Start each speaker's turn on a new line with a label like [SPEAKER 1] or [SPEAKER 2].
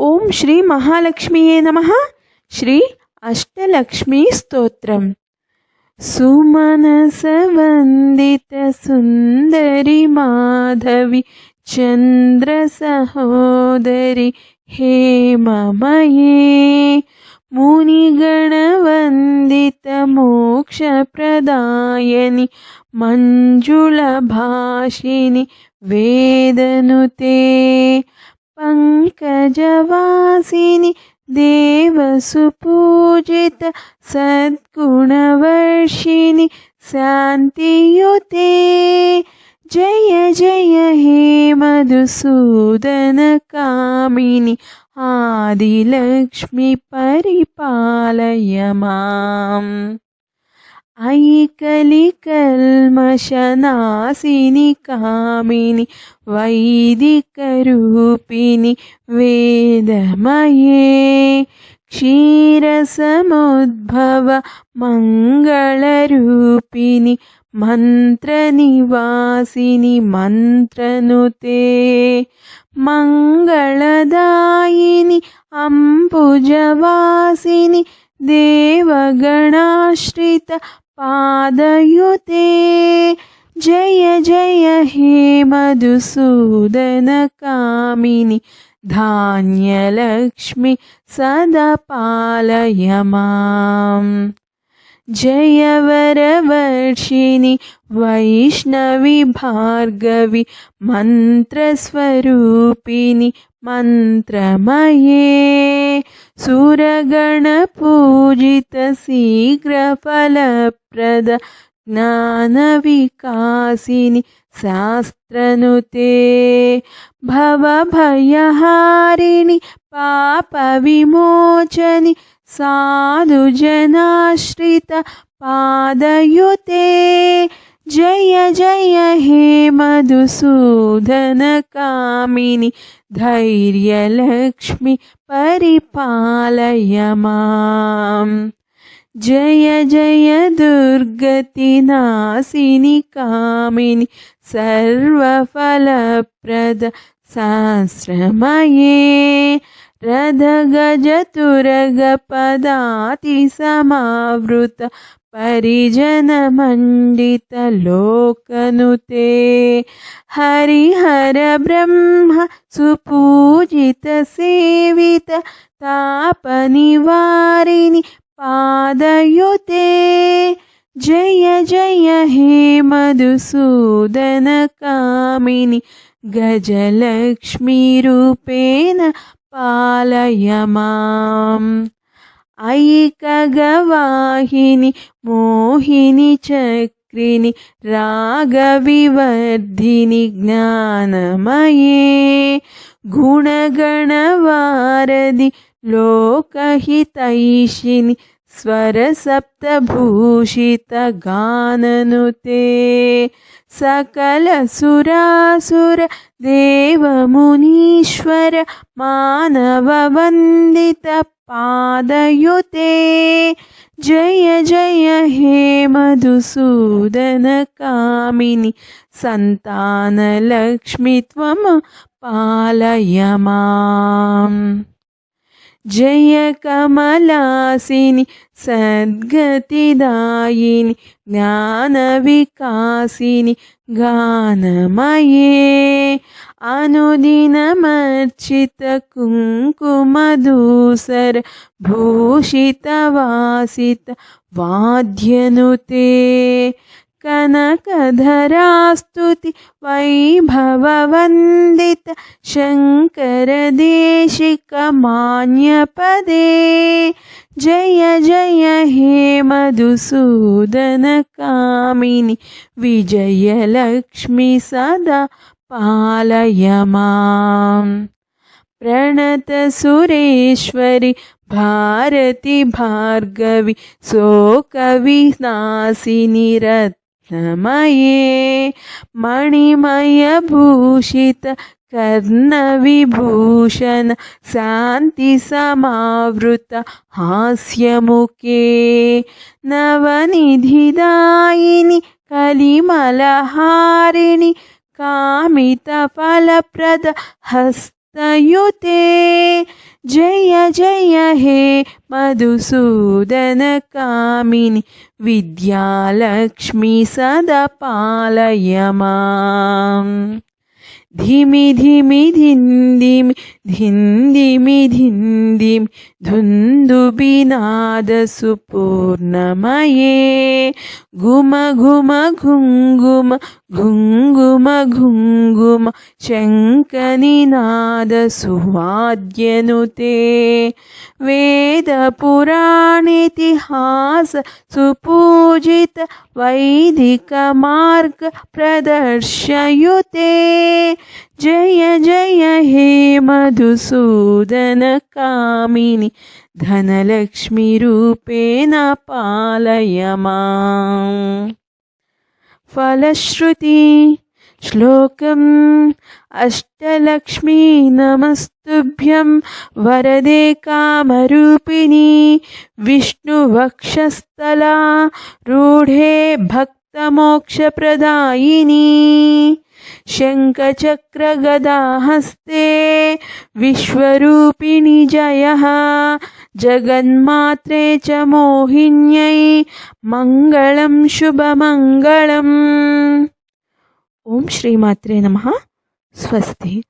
[SPEAKER 1] ఓం శ్రీ మహాలక్ష్మియే నమ. శ్రీ అష్టలక్ష్మీ స్తోత్రం. సుమనసవందిత సుందరి మాధవి చంద్ర సహోదరి హే మమయే మునిగణవందిత మోక్షప్రదాయని మంజుళ భాషిని వేదనుతే. पङ्कजवासिनि देवसुपूजित सद्गुणवर्षिणि शान्तियुते जय जय हे मधुसूदनकामिनि आदिलक्ष्मि परिपालय माम् ऐकलिकल्मषनासिनि कामिनि वैदिकरूपिणि वेदमये क्षीरसमुद्भव मङ्गलरूपिणि मन्त्रनिवासिनि मन्त्रनुते मङ्गलदायिनि अम्बुजवासिनि देवगणाश्रित पादयुते। जय जय हे मधुसूदनकामिनि। धान्यलक्ष्मि सदा पालय माम्। जय वरवर्षिणि वैष्णवि भार्गवि मन्त्रस्वरूपिणि मन्त्रमये सुरगणपूजितशीघ्रफलप्रद ज्ञानविकासिनि शास्त्रनुते भवभयहारिणि पापविमोचनि साधुजनाश्रित पादयुते जय जय हे मधुसूदनकामिनि धैर्यलक्ष्मि परिपालय माम्। जय जय दुर्गतिनाशिनि कामिनि सर्वफलप्रद सहस्रमये रथगजतुरगपदातिसमावृत परिजनमण्डितलोकनुते हरिहरब्रह्म सुपूजितसेवित तापनिवारिणि पादयुते जय जय हे मधुसूदनकामिनि गजलक्ष्मीरूपेण पालय माम् ऐकगवाहिनि मोहिनि चक्रिणि रागविवर्धिनि ज्ञानमये। गुणगणवारदि लोकहितैषिनि स्वरसप्तभूषितगाननुते। सकलसुरासुर देवमुनीश्वर मानववन्दित पादयुते। जय जय हे मधुसूदनकामिनि सन्तानलक्ष्मि त्वं पालय माम् जय कमलासिनि सद्गतिदायिनि ज्ञानविकासिनि गानमये अनुदिनमर्चितकुङ्कुमधूसर भूषितवासित वाद्यनुते कनकधरास्तुति वैभववन्दित शङ्करदेशिकमान्यपदे। जय जय हे मधुसूदनकामिनि विजयलक्ष्मि सदा पालय माम्। प्रणतसुरेश्वरि भारति भार्गवि शोकविनाशिनि रत्नमये मणिमयभूषित कर्णविभूषण शान्तिसमावृत हास्यमुखे नवनिधिदायिनि कलिमलहारिणि कामितफलप्रद हस्तयुते जय जय हे मधुसूदनकामिनि विद्यालक्ष्मी धिमि धिमि धिन्दिमि धिन्दिमि धिन्दिमि। धुन्दुबिनादसुपूर्णमये घुम घुम घुङ्गुम घुङ्गुम घुङ्गुम शङ्कनिनादसुवाद्यनुते वेदपुराणेतिहास सुपूजित वैदिकमार्ग प्रदर्शयुते। जय जय हे मधुसूदनकामिनि धनलक्ष्मीरूपेण पालय माम् फलश्रुति श्लोकम् अष्टलक्ष्मी नमस्तुभ्यं वरदे कामरूपिणी विष्णुवक्षस्थला रूढे भक्तमोक्षप्रदायिनी शङ्खचक्रगदाहस्ते विश्वरूपिणि जयः जगन्मात्रे च मोहिन्यै మంగళం శుభమంగళం. ఓం శ్రీమాత్రే నమ. స్వస్తి.